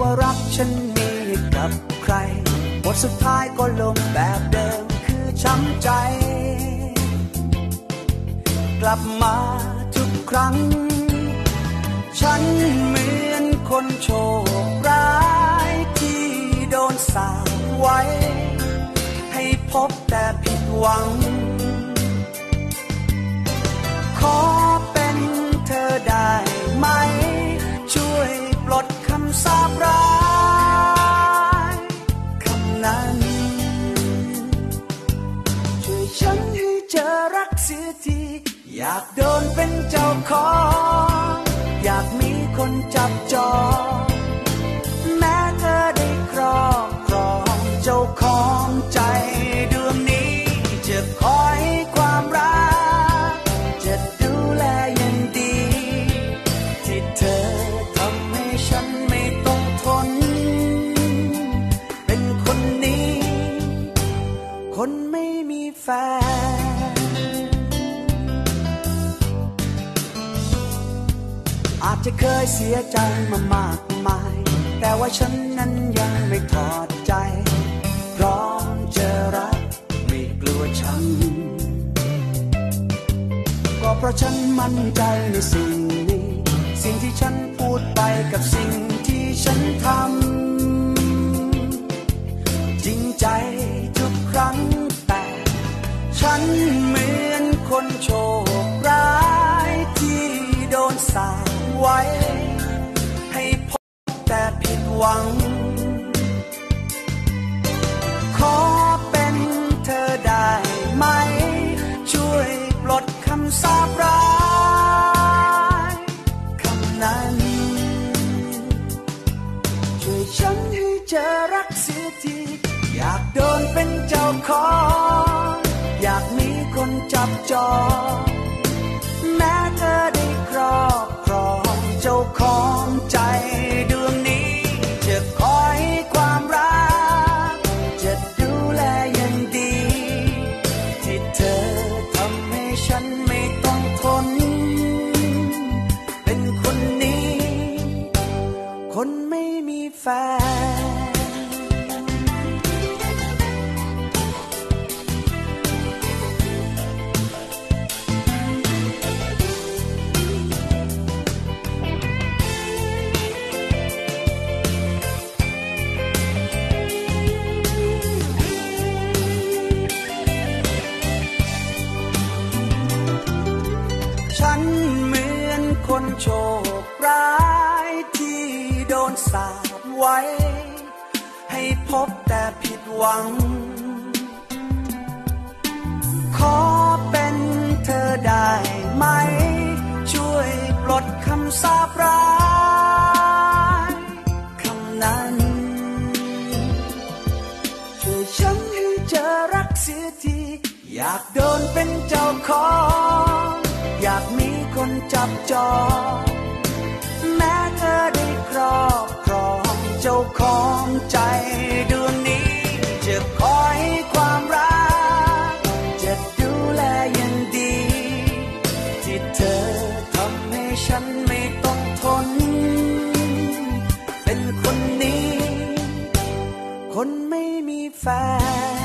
ว่ารักฉันมีให้กับใครบทสุดท้ายก็ลงแบบเดิมคือช้ำใจ กลับมาทุกครั้ง ฉันเหมือนคนโชคร้ายที่โดนสาปไว้ ให้พบแต่ผิดหวัง ขอ ฉันให้เจอรักเสียที อยากโดนเป็นเจ้าของ จจะเคยเสียใจมามากมาย แต่ว่าฉันนั้นยังไม่ถอดใจ พร้อมจะรักไม่กลัวช้ำก็เพราะฉันมั่นใจในสิ่งนี้ สิ่งที่ฉันพูดไปกับสิ่งที่ฉันทำจริงใจทุกครั้งแต่ ฉันเหมือนคนโชคำสาปร้ายคำนั้นช่วยฉันให้เจอรักเสียที อยากโดนเป็นเจ้าของ อยากมีคนจับจองแม้เธอได้ครอบครองเจ้าของใจด ม่มีแฟนฉันเหมือนคนโชคร้าย สาปไว้ ให้พบแต่ผิดหวัง ขอเป็นเธอได้ไหม ช่วยปลดคำสาปร้ายคำนั้นช่วยฉันให้เจอรักเสียที อยากโดนเป็นเจ้าของ อยากมีคนจับจอง คนไม่มีแฟน